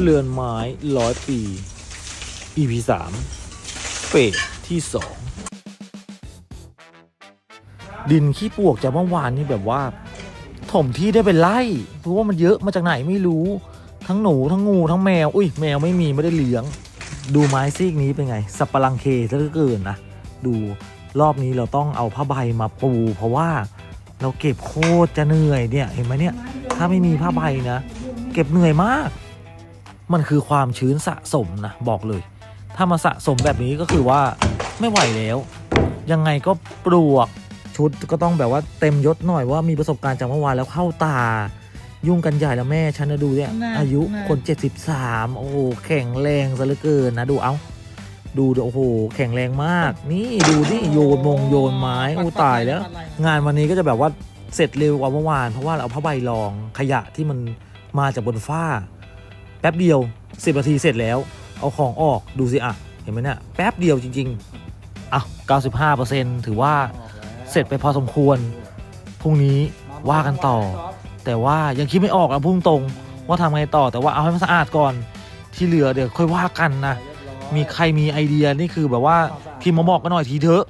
เรือนไม้ร้อยปี EP สามเฟสที่สองดินขี้ปวกจากเมื่อวานนี่แบบว่า ถมที่ได้เป็นไร่เพราะว่ามันเยอะมาจากไหนไม่รู้ ทั้งหนูทั้งงูทั้งแมว อุ้ยแมวไม่มีไม่ได้เลี้ยง ดูไม้ซีกนี้เป็นไง สับปะรังเคซะเหลือเกินนะดูรอบนี้เราต้องเอาผ้าใบมาปู เพราะว่าเราเก็บโคตรจะเหนื่อยเนี่ยเห็นไหมเนี่ย ถ้าไม่มีผ้าใบนะ เก็บเหนื่อยมาก มันคือความชื้นสะสมนะบอกเลย ถ้ามาสะสมแบบนี้ก็คือว่าไม่ไหวแล้ว ยังไงก็ปลวกชุดก็ต้องแบบว่าเต็มยศหน่อยว่ามีประสบการณ์จากเมื่อวานแล้วเข้าตา ยุ่งกันใหญ่แล้วแม่ฉันนะดูเนี่ยน่าอายุน่าคน 73 โอ้โหแข็งแรงซะเหลือเกินนะดูเอาดูดิโอ้โห แข็งแรงมาก นี่ดูดิโยนมงโยนไม้โอ้ตายแล้ว งานวันนี้ก็จะแบบว่าเสร็จเร็วกว่าเมื่อวาน เพราะว่าเราเอาผ้าใบรองขยะที่มันมาจากบนฝ้าแป๊บเดียว 10นาทีเสร็จแล้ว เอาของออกดูสิอะ เห็นไหมเนี่ยแป๊บเดียวจริง ๆอะ95%ถือว่าเสร็จไปพอสมควรพรุ่งนี้ว่ากันต่อ แต่ว่ายังคิดไม่ออกอะพุ่งตรง ว่าทำไงต่อแต่ว่าเอาให้มันสะอาดก่อนที่เหลือเดี๋ยวค่อยว่ากันนะมีใครมีไอเดียนี่คือแบบว่าพิมพ์มาบอกกันหน่อยทีเถอะ